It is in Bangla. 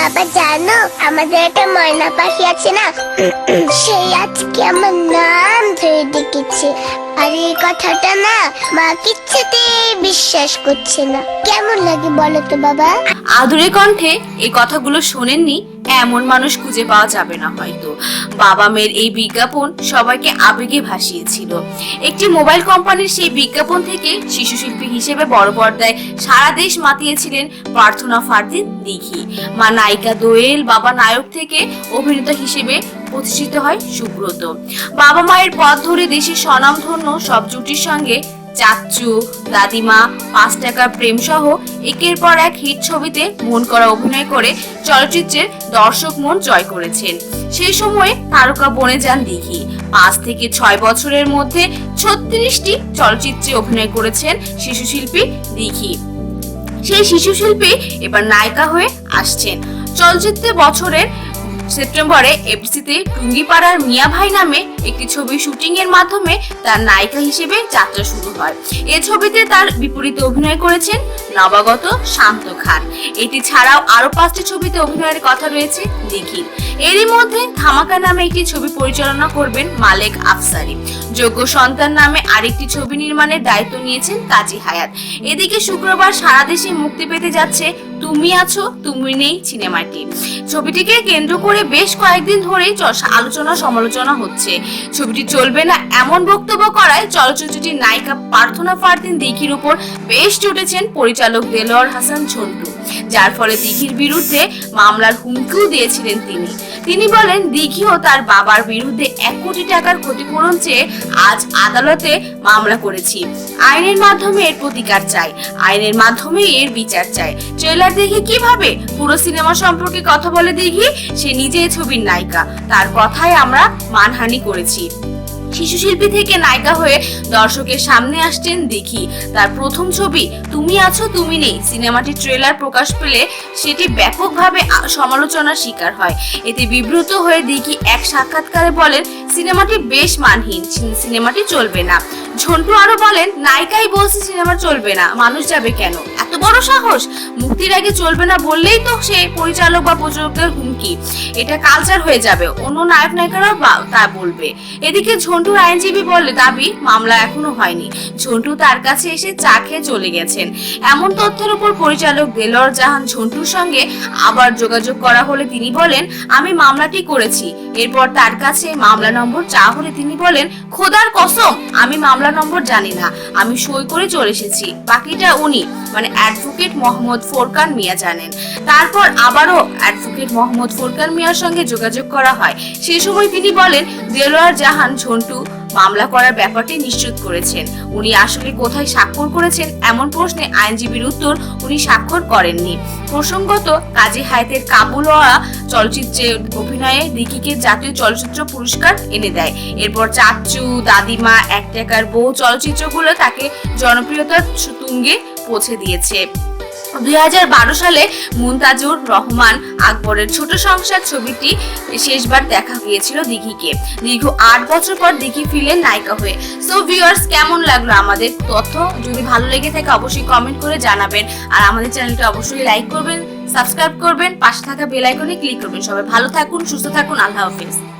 বাবা, জানো, আমাদের একটা ময়না পাখি আছে না? সেই আজকে আমার নাম ধরে ডেকেছে। আর এই কথাটা না, মা কিচ্ছুতেই বিশ্বাস করছে না। কেমন লাগে বলো তো বাবা? আদুরে কণ্ঠে এই কথাগুলো শোনেননি, এমন মানুষ খুঁজে পাওয়া যাবে না হয়তো। বাবা মেয়ের এই বিজ্ঞাপন সবাইকে আবেগে ভাসিয়েছিল। একটি মোবাইল কোম্পানির সেই বিজ্ঞাপন থেকে শিশু শিল্পী হিসেবে বড় পর্দায় সারা দেশ মাতিয়েছিলেন প্রার্থনা ফারদিন দিঘি। মা নায়িকা দোয়েল বাবা নায়ক থেকে অভিনেতা হিসেবে প্রতিষ্ঠিত হয় সুব্রত। বাবা মায়ের পথ ধরে দেশের স্বনামধন্য সব জুটির সঙ্গে চাচ্চু, দাদিমা, পাঁচ টাকার প্রেম সহ একের পর এক হিট ছবিতে মন করা অভিনয় করে চলচ্চিত্রের দর্শক মন জয় করেছেন। সেই সময়ে তারকা বনে যান দিঘি। পাঁচ থেকে ছয় বছরের মধ্যে ছত্রিশটি চলচ্চিত্রে অভিনয় করেছেন শিশু শিল্পী দিঘি। সেই শিশু শিল্পী এবার নায়িকা হয়ে আসছেন। চলচ্চিত্রে বছরের সেপ্টেম্বরে এফডিসিতে টুঙ্গিপাড়ার মিয়া ভাই নামে একটি ছবি শুটিং এর মাধ্যমে তার নায়িকা হিসেবে যাত্রা শুরু হয়। এ ছবিতে তার বিপরীতে অভিনয় করেছেন নবাগত শান্ত খান। এটি ছাড়াও আরও পাঁচটি ছবিতে অভিনয়ের কথা রয়েছে দিঘির এরই মধ্যে ধামাকা নামে একটি ছবি পরিচালনা করবেন মালেক আফসারি। যোগ্য সন্তান নামে আরেকটি ছবি নির্মাণের দায়িত্ব নিয়েছেন কাজী হায়াত। এদিকে শুক্রবার সারা দেশে মুক্তি পেতে যাচ্ছে তুমি আছো, তুমি নেই সিনেমাটি। ছবিটিকে কেন্দ্র করে বেশ কয়েকদিন ধরেই আলোচনা, সমালোচনা হচ্ছে। ছবিটি চলবে না এমন বক্তব্য করায় চলচ্চিত্রটির নায়িকা প্রার্থনা ফারদিন দিঘির উপর বেশ চটেছেন পরিচালক দেলোয়ার হাসান ঝন্টু। যার ফলে দিঘির বিরুদ্ধে মামলার হুমকিও দিয়েছিলেন তিনি। তিনি বলেন, দিঘি ও তার বাবার বিরুদ্ধে এক কোটি টাকার ক্ষতিপূরণ চেয়ে আজ আদালতে মামলা করেছি। আইনের মাধ্যমে এর প্রতিকার চাই। আইনের মাধ্যমে এর বিচার চাই। ট্রেলার দেখে কীভাবে পুরো সিনেমা সম্পর্কে কথা বলে দিঘি? সে নিজেই ছবির নায়িকা। তার কথায় আমরা মানহানি করেছি। শিশু শিল্পী থেকে নায়িকা হয়ে দর্শকের সামনে আসছেন দেখি তার প্রথম ছবি, তুমি আছো, তুমি নেই সিনেমাটি ট্রেলার প্রকাশ পেলে সেটি ব্যাপকভাবে সমালোচনার শিকার হয়। এতে বিব্রত হয়ে দেখি এক সাক্ষাৎকারে বলেন, সিনেমাটি বেশ মানহীন সিনেমাটি চলবে না। ঝন্টু আরও বলেন, নায়িকাই বলছে সিনেমা চলবে না, মানুষ যাবে কেন? বড় সাহস। মুক্তির আগে চলবে না বললেই তো সে পরিচালক বা প্রযোজকের হুমকি। এটা কালচার হয়ে যাবে। অন্য নায়ক নায়িকারাও তা বলবে। এদিকে ঝন্টুর আইনজীবী বলে দাবি, মামলা এখনও হয়নি। ঝন্টু তার কাছে এসে চা খেয়ে চলে গেছেন। এমন তথ্যের উপর পরিচালক দেলর জাহান ঝন্টুর সঙ্গে আবার যোগাযোগ করা হলে তিনি বলেন, আমি মামলাটি করেছি। এরপর তার কাছে মামলা নম্বর চা হলে তিনি বলেন, খোদার কসম, আমি মামলা নম্বর জানি না। আমি সই করে চলে এসেছি। বাকিটা উনি। মানে অ্যাডভোকেট মোহাম্মদ ফোরকান মিয়া জানেন। তারপর আবারও অ্যাডভোকেট মোহাম্মদ ফোরকান মিয়ার সঙ্গে যোগাযোগ করা হয়। সেই সময় তিনি বলেন, দেলোয়ার জাহান ঝন্টু মামলা করার ব্যাপারটি নিশ্চিত করেছেন। উনি আসলে কোথায় স্বাক্ষর করেছেন এমন প্রশ্নে আইনজীবীর উত্তর উনি স্বাক্ষর করেননি। প্রসঙ্গত, কাজী হায়াতের কাবুলওয়া চলচ্চিত্রে অভিনয়ে দিকিকে জাতীয় চলচ্চিত্র পুরস্কার এনে দেয়। এরপর চাচ্চু, দাদিমা এক টাকার বউ চলচ্চিত্রগুলো তাকে জনপ্রিয়তার তুঙ্গে পৌঁছে দিয়েছে। দুই হাজার বারো সালে মুনতাজুর রহমান আকবরের ছোট সংসার ছবিটি শেষবার দেখা গিয়েছিল দিঘিকে। দীর্ঘ আট বছর পর দিঘি ফিরলেন নায়িকা হয়ে। সো ভিউয়ার্স কেমন লাগল আমাদের তথ্য? যদি ভালো লেগে থাকে, অবশ্যই কমেন্ট করে জানাবেন। আর আমাদের চ্যানেলটা অবশ্যই লাইক করবেন সাবস্ক্রাইব করবেন, পাশে থাকা বেল আইকনে ক্লিক করবেন। সবাই ভালো থাকুন, সুস্থ থাকুন, আল্লাহ হাফেজ।